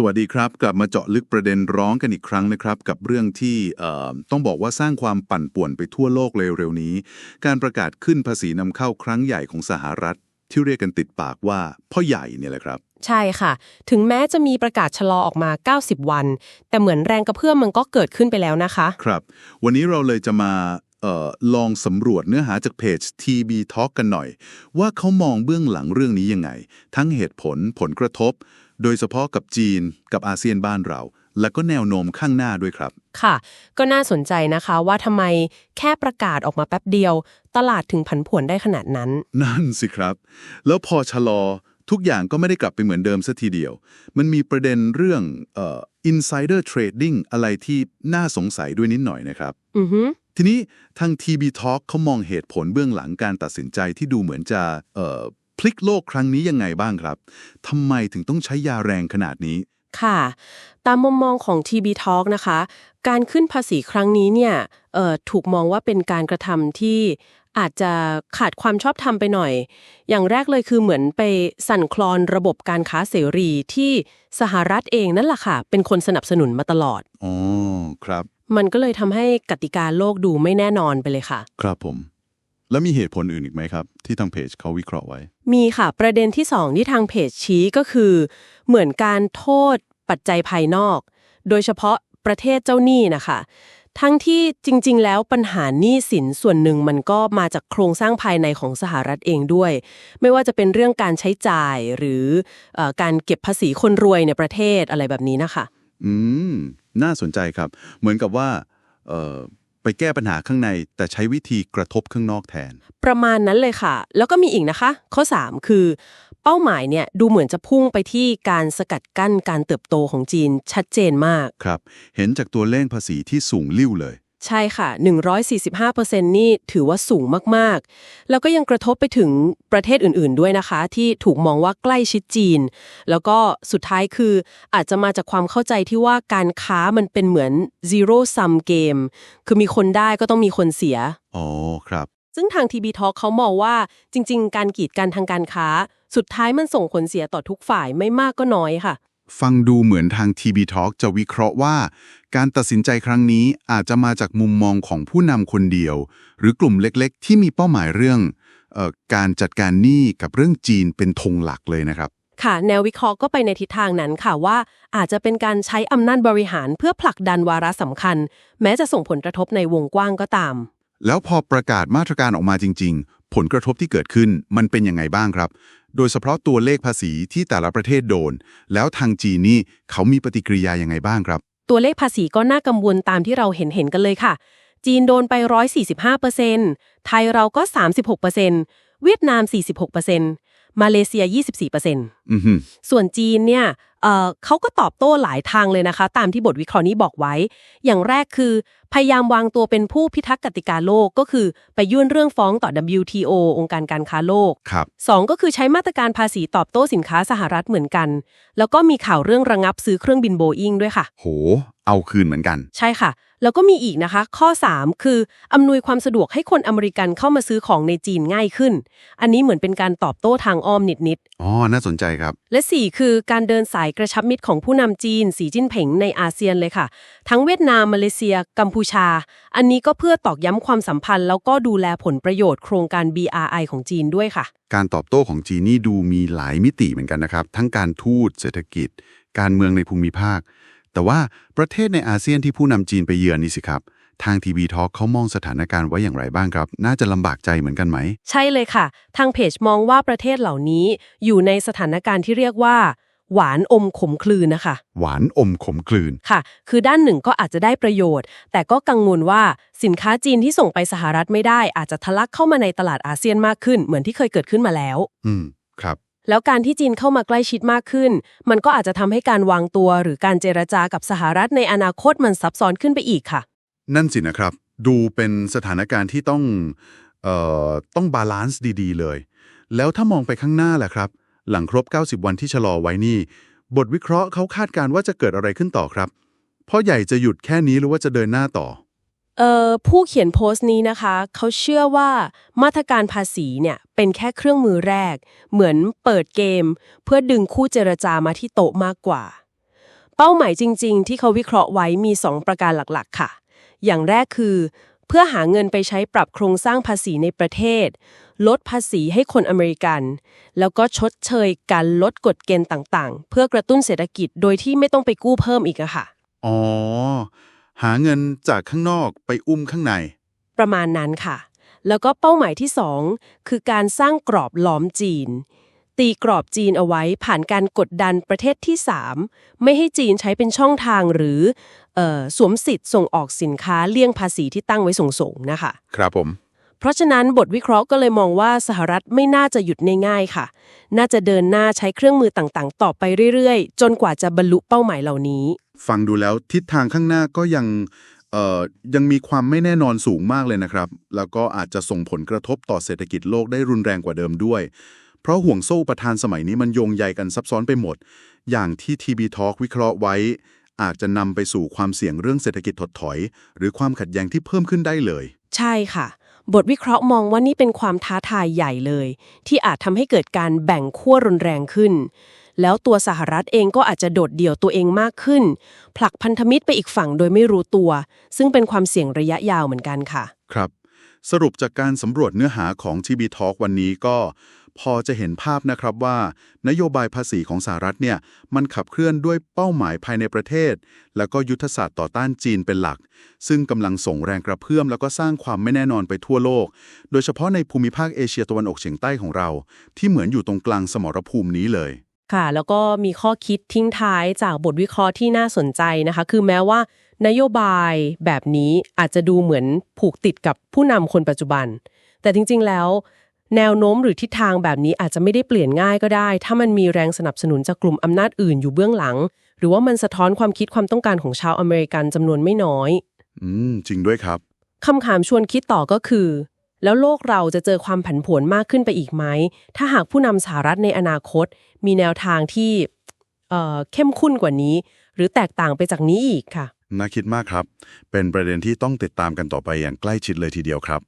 สวัสดีครับ กลับมาเจาะลึกประเด็นร้องกันอีกครั้งนะครับ กับเรื่องที่เอ่อต้องบอกว่าสร้างความปั่นป่วนไปทั่วโลกเลยเร็วนี้ การประกาศขึ้นภาษีนำเข้าครั้งใหญ่ของสหรัฐ ที่เรียกกันติดปากว่าพ่อใหญ่เนี่ยแหละครับ ใช่ค่ะ ถึงแม้จะมีประกาศชะลอออกมา 90 วัน แต่เหมือนแรงกระเพื่อมมันก็เกิดขึ้นไปแล้วนะคะ ครับ วันนี้เราเลยจะมาเอ่อ ลองสำรวจเนื้อหาจากเพจ TB Talk กันหน่อย ว่าเขามองเบื้องหลังเรื่องนี้ยังไง ทั้งเหตุผลผลกระทบ โดยเฉพาะกับจีนกับอาเซียนบ้านเรา และก็แนวโน้มข้างหน้าด้วยครับ ค่ะ ก็น่าสนใจนะคะว่าทำไมแค่ประกาศออกมาแป๊บเดียว ตลาดถึงผันผวนได้ขนาดนั้น นั่นสิครับ แล้วพอชะลอทุกอย่างก็ไม่ได้กลับไปเหมือนเดิมสัทีเดียว มันมีประเด็นเรื่องเอ่อ insider trading อะไรที่น่าสงสัยด้วยนิดหน่อยนะครับ อือฮึ ทีนี้ทาง TB Talk เขามองเหตุผลเบื้องหลังการตัดสินใจที่ดูเหมือนจะเอ่อพลิกโลกครั้งนี้ยังไงบ้างครับทำไมถึงต้องใช้ยาแรงขนาดนี้ ค่ะ ตามมุมมองของ TB Talk นะคะ การขึ้นภาษีครั้งนี้เนี่ยเอ่อถูกมองว่าเป็นการกระทำที่อาจจะขาดความชอบธรรมไปหน่อย อย่างแรกเลยคือเหมือนไปสั่นคลอนระบบการค้าเสรีที่สหรัฐเองนั่นแหละค่ะ เป็นคนสนับสนุนมาตลอด อ๋อ ครับ มันก็เลยทำให้กติกาโลกดูไม่แน่นอนไปเลยค่ะ ครับผม แล้วมีเหตุผลอื่นอีกไหมครับ ที่ทางเพจเขาวิเคราะห์ไว้ มีค่ะ ประเด็นที่สองที่ทางเพจชี้ก็คือ เหมือนการโทษปัจจัยภายนอก โดยเฉพาะประเทศเจ้าหนี้นะคะ ทั้งที่จริง ๆ แล้วปัญหาหนี้สินส่วนหนึ่งมันก็มาจากโครงสร้างภายในของสหรัฐเองด้วย ไม่ว่าจะเป็นเรื่องการใช้จ่ายหรือเออการเก็บภาษีคนรวยในประเทศอะไรแบบนี้นะคะ อืม น่าสนใจครับ เหมือนกับว่าเอ่อไปแก้ปัญหาข้างใน แต่ใช้วิธีกระทบข้างนอกแทน ประมาณนั้นเลยค่ะ แล้วก็มีอีกนะคะ ข้อ 3 คือ เป้าหมายเนี่ยดูเหมือนจะพุ่งไปที่การสกัดกั้นการเติบโตของจีนชัดเจนมาก ครับ เห็นจากตัวเลขภาษีที่สูงลิ่วเลย ใช่ค่ะ 145%นี่ถือว่าสูงมาก ๆ แล้วก็ยังกระทบไปถึงประเทศอื่น ๆ ด้วยนะคะ ที่ถูกมองว่าใกล้ชิดจีน แล้วก็สุดท้ายคืออาจจะมาจากความเข้าใจที่ว่าการค้ามันเป็นเหมือน zero sum game คือมีคนได้ก็ต้องมีคนเสีย อ๋อ ครับ ซึ่งทาง TB Talk เขามองว่าจริง ๆ การกีดกันทางการค้า สุดท้ายมันส่งผลเสียต่อทุกฝ่ายไม่มากก็น้อยค่ะ ฟังดูเหมือนทาง TB Talk จะวิเคราะห์ว่า การตัดสินใจครั้งนี้อาจจะมาจากมุมมองของผู้นำคนเดียว หรือกลุ่มเล็กๆ ที่มีเป้าหมายเรื่องออการจัดการหนี้กับเรื่องจีนเป็นธงหลักเลยนะครับ ค่ะ แนววิเคราะห์ก็ไปในทิศทางนั้นค่ะว่า อาจจะเป็นการใช้อำนาจบริหารเพื่อผลักดันวาระสำคัญ แม้จะส่งผลกระทบในวงกว้างก็ตาม แล้วพอประกาศมาตรการออกมาจริง ๆ ผลกระทบที่เกิดขึ้นมันเป็นยังไงบ้างครับ โดยเฉพาะตัวเลขภาษีที่แต่ละประเทศโดน แล้วทางจีนนี่เขามีปฏิกิริยายังไงบ้างครับ ตัวเลขภาษีก็น่ากังวลตามที่เราเห็นเห็นกันเลยค่ะ จีนโดนไป 145%ไทยเราก็ 36%เวียดนาม 46% มาเลเซีย 24%อือหือส่วนจีนเนี่ยเอ่อเขาก็ตอบโต้หลายทางเลยนะคะ ตามที่บทวิเคราะห์นี้บอกไว้ อย่างแรกคือ พยายามวางตัวเป็นผู้พิทักษ์กติกาโลกก็คือไปยื่นเรื่องฟ้องต่อ WTO องค์การการค้าโลกครับสองก็คือใช้มาตรการภาษีตอบโต้สินค้าสหรัฐเหมือนกัน แล้วก็มีข่าวเรื่องระงับซื้อเครื่องบินโบอิงด้วยค่ะ โห เอาคืนเหมือนกัน ใช่ค่ะ แล้วก็มีอีกนะคะ ข้อ 3 คือ อำนวยความสะดวกให้คนอเมริกันเข้ามาซื้อของในจีนง่ายขึ้น อันนี้เหมือนเป็นการตอบโต้ทางอ้อมนิดอ๋อ น่าสนใจครับๆและ 4 คือการเดินสายกระชับมิตรของผู้นำจีน สีจิ้นผิงในอาเซียนเลยค่ะ ทั้งเวียดนามมาเลเซีย กัมพูชา อันนี้ก็เพื่อตอกย้ำความสัมพันธ์ แล้วก็ดูแลผลประโยชน์โครงการ BRI ของจีนด้วยค่ะ การตอบโต้ของจีนนี่ดูมีหลายมิติเหมือนกันนะครับ ทั้งการทูตเศรษฐกิจ การเมืองในภูมิภาค แต่ว่าประเทศในอาเซียนที่ผู้นำจีนไปเยือนนี่สิครับ ทางทีวีทอเขามองสถานการณ์ไว้อย่างไรบ้างครับ น่าจะลำบากใจเหมือนกันไหม ใช่เลยค่ะ ทางเพจมองว่าประเทศเหล่านี้อยู่ในสถานการณ์ที่เรียกว่า หวานอมขมคลืนนะคะ หวานอมขมกลืน ค่ะ คือด้านหนึ่งก็อาจจะได้ประโยชน์ แต่ก็กังวลว่าสินค้าจีนที่ส่งไปสหรัฐไม่ได้ อาจจะทะลักเข้ามาในตลาดอาเซียนมากขึ้น เหมือนที่เคยเกิดขึ้นมาแล้ว อืม ครับ แล้วการที่จีนเข้ามาใกล้ชิดมากขึ้น มันก็อาจจะทำให้การวางตัวหรือการเจรจากับสหรัฐในอนาคตมันซับซ้อนขึ้นไปอีกค่ะ นั่นสินะครับ ดูเป็นสถานการณ์ที่ต้องเอ่อต้องบาลานซ์ดีๆ เลย แล้วถ้ามองไปข้างหน้าแหละครับ หลังครบ 90 วันที่ชะลอไว้นี่ บทวิเคราะห์เขาคาดการณ์ว่าจะเกิดอะไรขึ้นต่อครับพ่อใหญ่จะหยุดแค่นี้หรือว่าจะเดินหน้าต่อ ผู้เขียนโพสต์นี้นะคะ เขาเชื่อว่ามาตรการภาษีเนี่ยเป็นแค่เครื่องมือแรก เหมือนเปิดเกม เพื่อดึงคู่เจรจามาที่โต๊ะมากกว่า เป้าหมายจริง ๆ ที่เขาวิเคราะห์ไว้มี 2 ประการหลักๆ ค่ะ อย่างแรกคือ เพื่อหาเงินไปใช้ปรับโครงสร้างภาษีในประเทศ ลดภาษีให้คนอเมริกัน แล้วก็ชดเชยการลดกฎเกณฑ์ต่างๆ เพื่อกระตุ้นเศรษฐกิจโดยที่ไม่ต้องไปกู้เพิ่มอีกอะค่ะอ๋อ หาเงินจากข้างนอกไปอุ้มข้างใน ประมาณนั้นค่ะ แล้วก็เป้าหมายที่ 2 คือการสร้างกรอบล้อมจีน ตีกรอบจีนเอาไว้ผ่านการกดดันประเทศที่ 3 ไม่ให้จีนใช้เป็นช่องทางหรือเออสวมสิทธิ์ส่งออกสินค้าเลี่ยงภาษีที่ตั้งไว้สูงๆนะคะ ครับผม เพราะฉะนั้นบทวิเคราะห์ก็เลยมองว่าสหรัฐไม่น่าจะหยุดง่ายๆค่ะ น่าจะเดินหน้าใช้เครื่องมือต่างๆ ต่อไปเรื่อยๆ จนกว่าจะบรรลุเป้าหมายเหล่านี้ ฟังดูแล้วทิศทางข้างหน้าก็ยังเอ่อยังมีความไม่แน่นอนสูงมากเลยนะครับ แล้วก็อาจจะส่งผลกระทบต่อเศรษฐกิจโลกได้รุนแรงกว่าเดิมด้วย เพราะห่วงโซ่ประทานสมัยนี้มันโยงใยกันซับซ้อนไปหมด อย่างที่ TB Talk วิเคราะห์ไว้ อาจจะนำไปสู่ความเสี่ยงเรื่องเศรษฐกิจถดถอย หรือความขัดแย้งที่เพิ่มขึ้นได้เลย ใช่ค่ะ บทวิเคราะห์มองว่านี่เป็นความท้าทายใหญ่เลย ที่อาจทำให้เกิดการแบ่งขั้วรุนแรงขึ้น แล้วตัวสหรัฐเองก็อาจจะโดดเดี่ยวตัวเองมากขึ้น ผลักพันธมิตรไปอีกฝั่งโดยไม่รู้ตัว ซึ่งเป็นความเสี่ยงระยะยาวเหมือนกันค่ะ ครับ สรุปจากการสำรวจเนื้อหาของ TB Talk วันนี้ก็ พอจะเห็นภาพนะครับว่า นโยบายภาษีของสหรัฐเนี่ยมันขับเคลื่อนด้วยเป้าหมายภายในประเทศ แล้วก็ยุทธศาสตร์ต่อต้านจีนเป็นหลัก ซึ่งกำลังส่งแรงกระเพื่อมแล้วก็สร้างความไม่แน่นอนไปทั่วโลก โดยเฉพาะในภูมิภาคเอเชียตะวันออกเฉียงใต้ของเรา ที่เหมือนอยู่ตรงกลางสมรภูมินี้เลยค่ะ แล้วก็มีข้อคิดทิ้งท้ายจากบทวิเคราะห์ที่น่าสนใจนะคะ คือแม้ว่านโยบายแบบนี้อาจจะดูเหมือนผูกติดกับผู้นำคนปัจจุบัน แต่จริง ๆ แล้ว แนวโน้มหรือทิศทางแบบนี้อาจจะไม่ได้เปลี่ยนง่ายก็ได้ ถ้ามันมีแรงสนับสนุนจากกลุ่มอำนาจอื่นอยู่เบื้องหลัง หรือว่ามันสะท้อนความคิดความต้องการของชาวอเมริกันจำนวนไม่น้อย อืม จริงด้วยครับคำถามชวนคิดต่อก็คือ แล้วโลกเราจะเจอความผันผวนมากขึ้นไปอีกไหม ถ้าหากผู้นำสหรัฐในอนาคต มีแนวทางที่เอ่อเข้มข้นกว่านี้ หรือแตกต่างไปจากนี้อีกค่ะ น่าคิดมากครับ เป็นประเด็นที่ต้องติดตามกันต่อไปอย่างใกล้ชิดเลยทีเดียวครับ